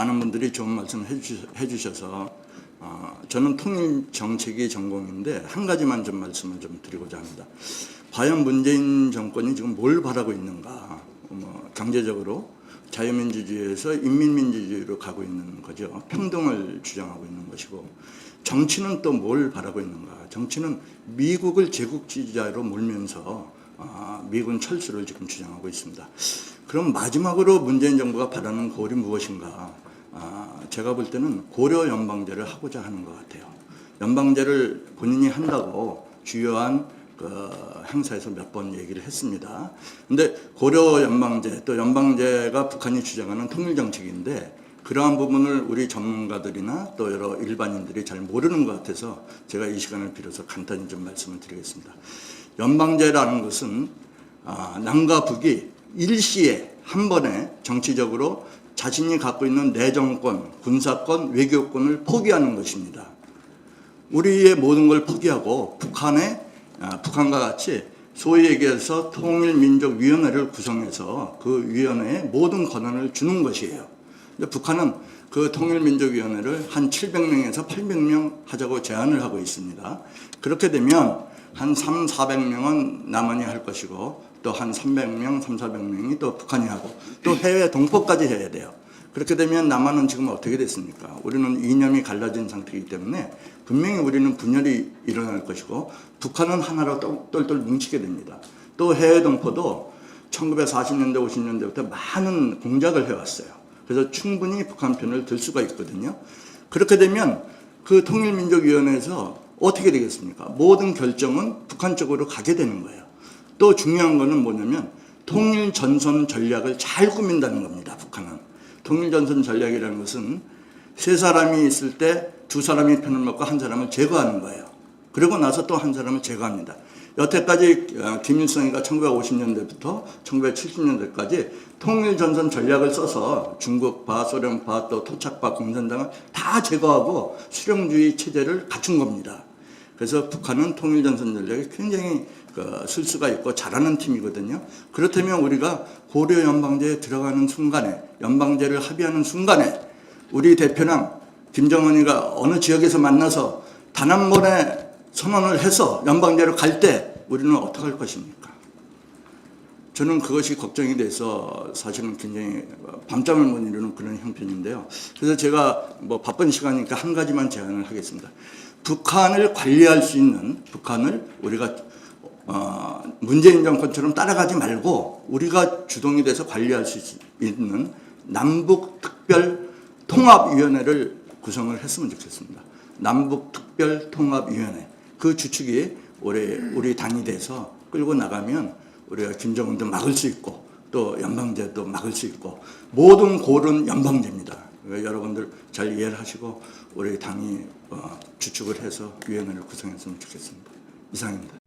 많은 분들이 좋은 말씀 해주, 해주셔 서 어, 저는 통일 정책이 전공인데 한 가지만 좀 말씀을 좀 드리고자 합니다. 과연 문재인 정권이 지금 뭘 바라고 있는가? 뭐 경제적으로 자유민주주의에서 인민민주주의로 가고 있는 거죠. 평등을 주장하고 있는 것이고 정치는 또 뭘 바라고 있는가? 정치는 미국을 제국주의자로 몰면서 아, 미군 철수를 지금 주장하고 있습니다. 그럼 마지막으로 문재인 정부가 바라는 골이 무엇인가? 아, 제가 볼 때는 고려 연방제를 하고자 하는 것 같아요. 연방제를 본인이 한다고 주요한 그 행사에서 몇 번 얘기를 했습니다. 근데 고려 연방제 또 연방제가 북한이 주장하는 통일 정책인데 그러한 부분을 우리 전문가들이나 또 여러 일반인들이 잘 모르는 것 같아서 제가 이 시간을 빌어서 간단히 좀 말씀을 드리겠습니다. 연방제라는 것은 아, 남과 북이 일시에 한 번에 정치적으로 자신이 갖고 있는 내정권, 군사권, 외교권을 포기하는 것입니다. 우리의 모든 걸 포기하고 북한의 아, 북한과 같이 소위 얘기해서 통일민족위원회를 구성해서 그 위원회에 모든 권한을 주는 것이에요. 근데 북한은 그 통일민족위원회를 한 700명에서 800명 하자고 제안을 하고 있습니다. 그렇게 되면 한 3, 400명은 남한이 할 것이고 또 한 300명, 3, 400명이 또 북한이 하고 또 해외 동포까지 해야 돼요. 그렇게 되면 남한은 지금 어떻게 됐습니까? 우리는 이념이 갈라진 상태이기 때문에 분명히 우리는 분열이 일어날 것이고 북한은 하나로 똘- 똘똘 뭉치게 됩니다. 또 해외 동포도 1940년대, 50년대부터 많은 공작을 해왔어요. 그래서 충분히 북한 편을 들 수가 있거든요. 그렇게 되면 그 통일민족위원회에서 어떻게 되겠습니까? 모든 결정은 북한 쪽으로 가게 되는 거예요. 또 중요한 거는 뭐냐면 통일 전선 전략을 잘 꾸민다는 겁니다. 북한은 통일 전선 전략이라는 것은 세 사람이 있을 때 두 사람이 편을 먹고 한 사람을 제거하는 거예요. 그리고 나서 또 한 사람을 제거합니다. 여태까지 어, 김일성이가 1950년대부터 1970년대까지 통일 전선 전략을 써서 중국파, 소련파, 또 토착파, 공산당을 다 제거하고 수령주의 체제를 갖춘 겁니다. 그래서 북한은 통일 전선 전략이 굉장히 그 쓸수가 있고 잘하는 팀이거든요. 그렇다면 우리가 고려 연방제에 들어가는 순간에 연방제를 합의하는 순간에 우리 대표랑 김정은이가 어느 지역에서 만나서 단 한 번에 선언을 해서 연방제로 갈 때 우리는 어떻게 할 것입니까? 저는 그것이 걱정이 돼서 사실은 굉장히 밤잠을 못 이루는 그런 형편인데요. 그래서 제가 뭐 바쁜 시간이니까 한 가지만 제안을 하겠습니다. 북한을 관리할 수 있는 북한을 우리가 어, 문재인 정권처럼 따라가지 말고 우리가 주동이 돼서 관리할 수 있는 남북 특별 통합위원회를 구성을 했으면 좋겠습니다. 남북 특별 통합위원회 그 주축이 올해 우리 당이 돼서 끌고 나가면 우리가 김정은도 막을 수 있고 또 연방제도 막을 수 있고 모든 골은 연방제입니다. 여러분들 잘 이해를 하시고 우리 당이 어, 주축을 해서 위원회를 구성했으면 좋겠습니다. 이상입니다.